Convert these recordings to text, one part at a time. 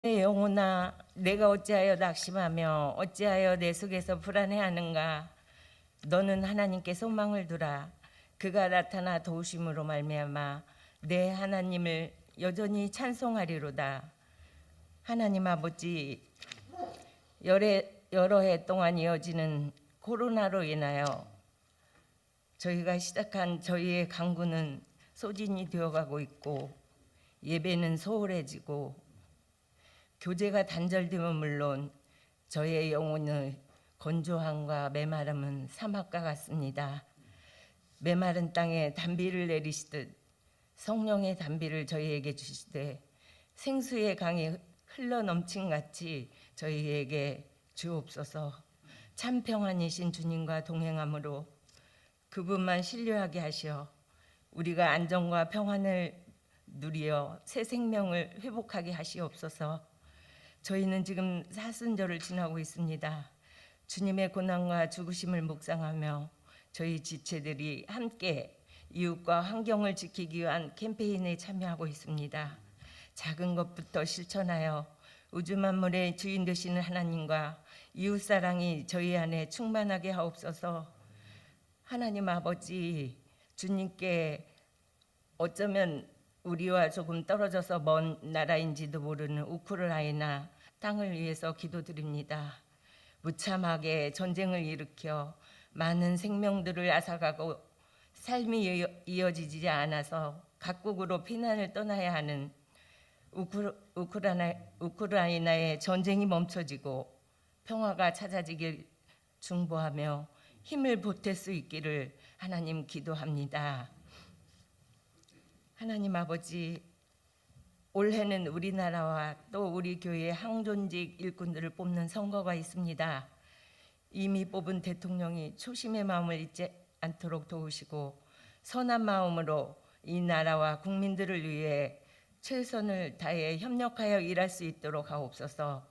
내 영혼아 내가 어찌하여 낙심하며 어찌하여 내 속에서 불안해하는가? 너는 하나님께 소망을 두라. 그가 나타나 도우심으로 말미암아 내 하나님을 여전히 찬송하리로다. 하나님 아버지 여러, 해 동안 이어지는 코로나로 인하여 저희가 시작한 저희의 강구는 소진이 되어가고 있고 예배는 소홀해지고 교제가 단절되면 물론 저의 영혼의 건조함과 메마름은 사막과 같습니다. 메마른 땅에 단비를 내리시듯 성령의 단비를 저희에게 주시되 생수의 강이 흘러 넘친 같이 저희에게 주옵소서. 참 평안이신 주님과 동행함으로 그분만 신뢰하게 하시어 우리가 안정과 평안을 누리어 새 생명을 회복하게 하시옵소서. 저희는 지금 사순절을 지나고 있습니다. 주님의 고난과 죽으심을 묵상하며 저희 지체들이 함께 이웃과 환경을 지키기 위한 캠페인에 참여하고 있습니다. 작은 것부터 실천하여 우주 만물의 주인 되시는 하나님과 이웃 사랑이 저희 안에 충만하게 하옵소서. 하나님 아버지 주님께 어쩌면 우리와 조금 떨어져서 먼 나라인지도 모르는 우크라이나 땅을 위해서 기도드립니다. 무참하게 전쟁을 일으켜 많은 생명들을 앗아가고 삶이 이어- 이어지지 않아서 각국으로 피난을 떠나야 하는 우크라, 우크라이나, 우크라이나의 전쟁이 멈춰지고 평화가 찾아지길 중보하며 힘을 보탤 수 있기를 하나님 기도합니다. 하나님 아버지 올해는 우리나라와 또 우리 교회 항존직 일꾼들을 뽑는 선거가 있습니다. 이미 뽑은 대통령이 초심의 마음을 잊지 않도록 도우시고 선한 마음으로 이 나라와 국민들을 위해 최선을 다해 협력하여 일할 수 있도록 하옵소서.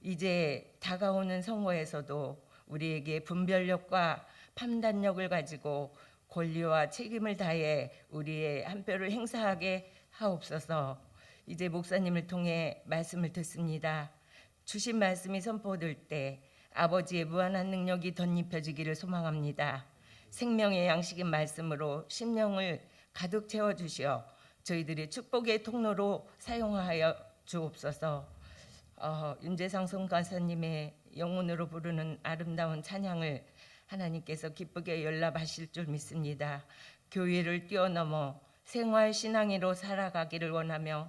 이제 다가오는 선거에서도 우리에게 분별력과 판단력을 가지고 권리와 책임을 다해 우리의 한 표를 행사하게 하옵소서. 이제 목사님을 통해 말씀을 듣습니다. 주신 말씀이 선포될 때 아버지의 무한한 능력이 덧입혀지기를 소망합니다. 생명의 양식인 말씀으로 심령을 가득 채워 주시어 저희들의 축복의 통로로 사용하여 주옵소서. 어, 윤재상 성가사님의 영혼으로 부르는 아름다운 찬양을 하나님께서 기쁘게 연락하실 줄 믿습니다. 교회를 뛰어넘어 생활 신앙으로 살아가기를 원하며